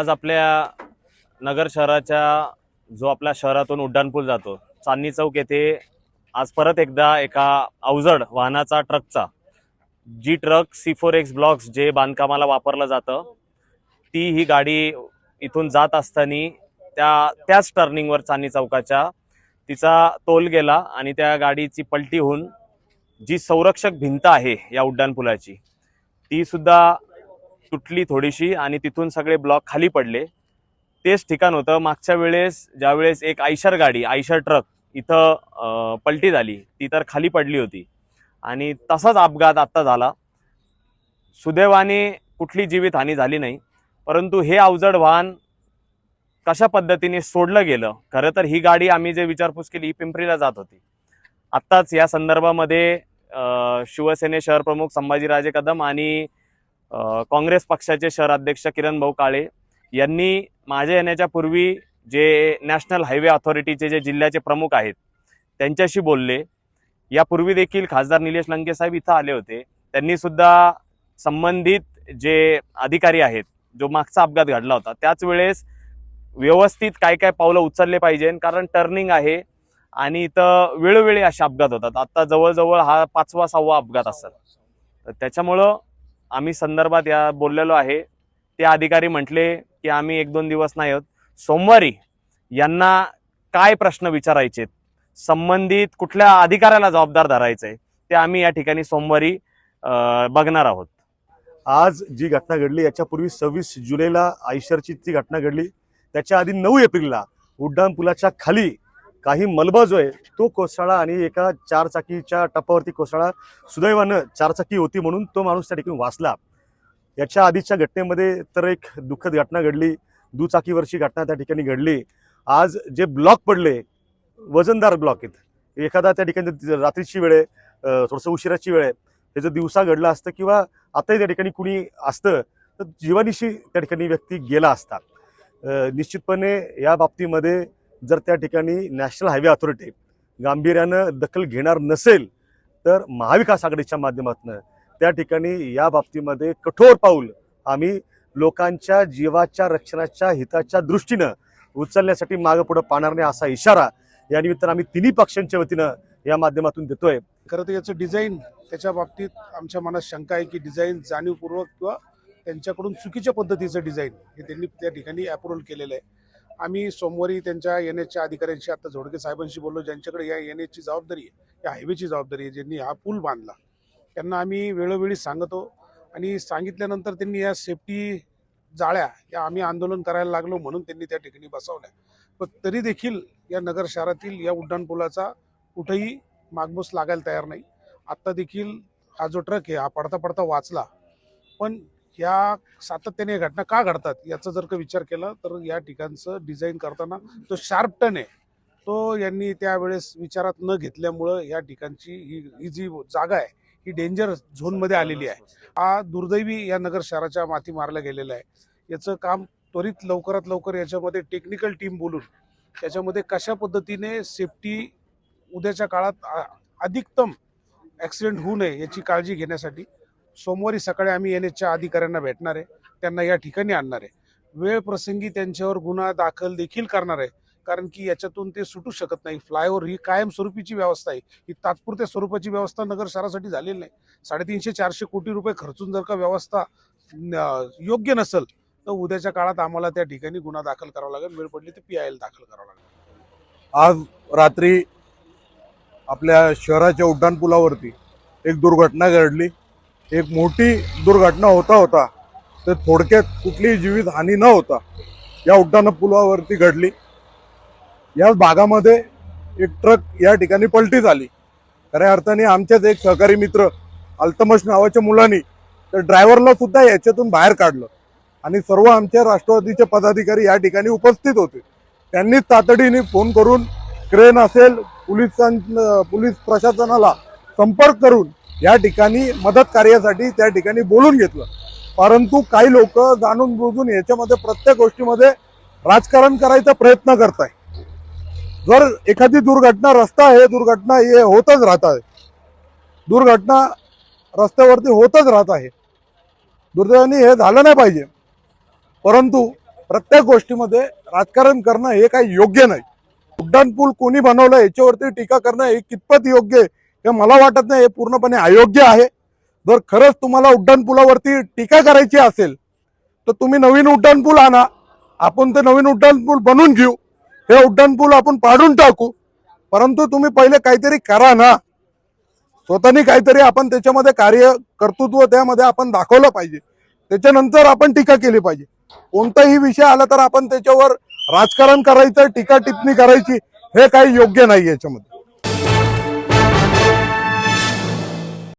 आज आपल्या नगर शहराच्या जो आपल्या शहरातून उड्डाणपूल जातो चांदणी चौक येथे आज परत एकदा एका अवजड वाहनाचा ट्रकचा जी truck C four X blocks जे बांधकामाला वापरलं जातं ती ही गाडी इथून जात असताना त्या त्याच टर्निंगवर चांदणी चौकाच्या तिचा तोल गेला आणि त्या गाडीची पलटी होऊन जी संरक्षक भिंत आहे या उड्डाणपुलाची तीसुद्धा तुटली थोडीशी आणि तिथून सगळे ब्लॉक खाली पडले. तेच ठिकाण होतं. मागच्या वेळेस ज्यावेळेस एक आयशर गाडी आयशर ट्रक इथं पलटी झाली. ती तर खाली पडली होती. आणि तसाच अपघात आत्ता झाला. सुदैवाने कुठली जीवितहानी झाली नाही. परंतु हे अवजड वाहन कशा पद्धतीने सोडलं गेलं? खरं तर ही गाडी आम्ही जे विचारपूस केली ही पिंपरीला जात होती. आत्ताच या संदर्भामध्ये शिवसेने शहर प्रमुख संभाजीराजे कदम आणि काँग्रेस पक्षाचे शहर अध्यक्ष किरण भाऊ काळे यांनी माझ्या येण्याच्या पूर्वी जे नॅशनल हायवे ऑथॉरिटीचे जे जिल्ह्याचे प्रमुख आहेत त्यांच्याशी बोलले. यापूर्वी देखील खासदार निलेश लंके साहेब इथं आले होते. त्यांनी सुद्धा संबंधित जे अधिकारी आहेत जो मागचा अपघात घडला होता त्याच वेळेस व्यवस्थित काय काय पावलं उचलले पाहिजे कारण टर्निंग आहे आणि इथं वेळोवेळी असे अपघात होतात. आत्ता जवळजवळ हा पाचवा सहावा अपघात असतात तर त्याच्यामुळं आम्ही संदर्भात या बोललेलो आहे. ते अधिकारी म्हटले की आम्ही एक दोन दिवस नाही आहोत. सोमवारी यांना काय प्रश्न विचारायचे? संबंधित कुठल्या अधिकाऱ्याला जबाबदार धरायचं? आहे ते आम्ही या ठिकाणी सोमवारी बघणार आहोत. आज जी घटना घडली याच्यापूर्वी सव्वीस जुलैला आयशरची ती घटना घडली. त्याच्या आधी नऊ एप्रिलला उड्डाण पुलाच्या खाली काही मलबा जो आहे तो कोसळा आणि एका चारचाकीच्या टप्प्यावरती कोसळा सुदैवानं चारचाकी होती म्हणून तो माणूस त्या ठिकाणी वाचला. याच्या आधीच्या घटनेमध्ये तर एक दुःखद घटना घडली. दुचाकीवरची घटना त्या ठिकाणी घडली. आज जे ब्लॉक पडले वजनदार ब्लॉक आहेत. एखादा त्या ठिकाणी रात्रीची वेळ आहे थोडंसं उशिराची वेळ आहे हे जर दिवसा घडलं असतं किंवा आताही त्या ठिकाणी कुणी असतं तर जीवानिशी त्या ठिकाणी व्यक्ती गेला असता. निश्चितपणे या बाबतीमध्ये जर त्या ठिकाणी नॅशनल हायवे ऑथॉरिटी गांभीर्यानं दखल घेणार नसेल तर महाविकास आघाडीच्या माध्यमातून त्या ठिकाणी या बाबतीमध्ये कठोर पाऊल आम्ही लोकांच्या जीवाच्या रक्षणाच्या हिताच्या दृष्टीनं उचलण्यासाठी मागं पुढं पाहणार नाही असा इशारा या निमित्तानं आम्ही तिन्ही पक्षांच्या वतीनं या माध्यमातून देतोय. खरं तर याचं डिझाईन त्याच्या बाबतीत आमच्या मनात शंका आहे की डिझाईन जाणीवपूर्वक किंवा त्यांच्याकडून चुकीच्या पद्धतीचं डिझाईन हे त्यांनी त्या ठिकाणी अप्रुव्हल केलेलं आहे. आम्ही सोमवारी त्यांच्या एन एचच्या अधिकाऱ्यांशी आता झोडके साहेबांशी बोललो ज्यांच्याकडे या येण्याची जबाबदारी आहे या हायवेची जबाबदारी आहे ज्यांनी हा पूल बांधला. त्यांना आम्ही वेळोवेळी सांगतो आणि सांगितल्यानंतर त्यांनी या सेफ्टी जाळ्या या आम्ही आंदोलन करायला लागलो म्हणून त्यांनी त्या ठिकाणी बसवल्या. पण तरी देखील या नगर शहरातील या उड्डाणपुलाचा कुठेही मागमूस लागायला तयार नाही. आत्ता देखील हा जो ट्रक आहे हा पडता पडता वाचला. पण ह्या सातत्याने घटना का घडतात याचा जर का विचार केला तर या ठिकाणचं डिझाईन करताना तो शार्प टन आहे तो यांनी त्यावेळेस विचारात न घेतल्यामुळं या ठिकाणची ही ही जी जागा आहे ही डेंजर झोनमध्ये आलेली आहे. हा दुर्दैवी या नगर शहराच्या माथी मारला गेलेला आहे. याचं काम त्वरित लवकरात लवकर याच्यामध्ये टेक्निकल टीम बोलून त्याच्यामध्ये कशा पद्धतीने सेफ्टी उद्याच्या काळात अधिकतम ॲक्सिडेंट होऊ नये याची काळजी घेण्यासाठी सोमवारी सकाळी आम्ही एन एचच्या अधिकाऱ्यांना भेटणार आहे. त्यांना या ठिकाणी आणणार आहे. वेळ प्रसंगी त्यांच्यावर गुन्हा दाखल देखील करणार आहे. कारण की याच्यातून ते सुटू शकत नाही. फ्लायओव्हर ही कायमस्वरूपीची व्यवस्था आहे. ही तात्पुरत्या स्वरूपाची व्यवस्था नगर शहरासाठी झालेली नाही. साडेतीनशे चारशे कोटी रुपये खर्चून जर का व्यवस्था योग्य नसेल तर उद्याच्या काळात आम्हाला त्या ठिकाणी गुन्हा दाखल करावा लागेल. वेळ पडली तर पी आय एल दाखल करावं लागेल. आज रात्री आपल्या शहराच्या उड्डाणपुलावरती एक दुर्घटना घडली. एक मोठी दुर्घटना होता होता तर थोडक्यात कुठलीही जीवित हानी न होता या उड्डाणपुलावरती घडली. याच भागामध्ये एक ट्रक या ठिकाणी पलटी झाली. खऱ्या अर्थाने आमच्याच एक सहकारी मित्र अल्तमश नावाच्या मुलांनी तर ड्रायव्हरला सुद्धा याच्यातून बाहेर काढलं. आणि सर्व आमच्या राष्ट्रवादीचे पदाधिकारी या ठिकाणी उपस्थित होते. त्यांनी तातडीने फोन करून क्रेन असेल पोलिसां पोलीस प्रशासनाला संपर्क करून या ठिकाणी मदत कार्यासाठी त्या ठिकाणी बोलून घेतलं. परंतु काही लोक जाणून बुजून याच्यामध्ये प्रत्येक गोष्टीमध्ये राजकारण करायचा प्रयत्न करत आहे जर एखादी दुर्घटना रस्ता आहे दुर्घटना हे होतच राहत आहे. दुर्घटना रस्त्यावरती होतच राहत आहे. दुर्दैवाने हे झालं नाही पाहिजे. परंतु प्रत्येक गोष्टीमध्ये राजकारण करणं हे काही योग्य नाही. उड्डाणपूल कोणी बनवलं याच्यावरती टीका करणं हे कितपत योग्य आहे? हे मला वाटत नाही हे पूर्णपणे अयोग्य आहे. जर खरंच तुम्हाला उड्डाणपुलावरती टीका करायची असेल तर तुम्ही नवीन उड्डाणपूल आणा. आपण ते नवीन उड्डाणपूल बनवून घेऊ. हे उड्डाणपूल आपण पाडून टाकू. परंतु तुम्ही पहिले काहीतरी करा ना. स्वतःनी काहीतरी आपण त्याच्यामध्ये कार्य कर्तृत्व त्यामध्ये आपण दाखवलं पाहिजे. त्याच्यानंतर आपण टीका केली पाहिजे. कोणताही विषय आला तर आपण त्याच्यावर राजकारण करायचं टीका टिप्पणी करायची हे काही योग्य नाही याच्यामध्ये.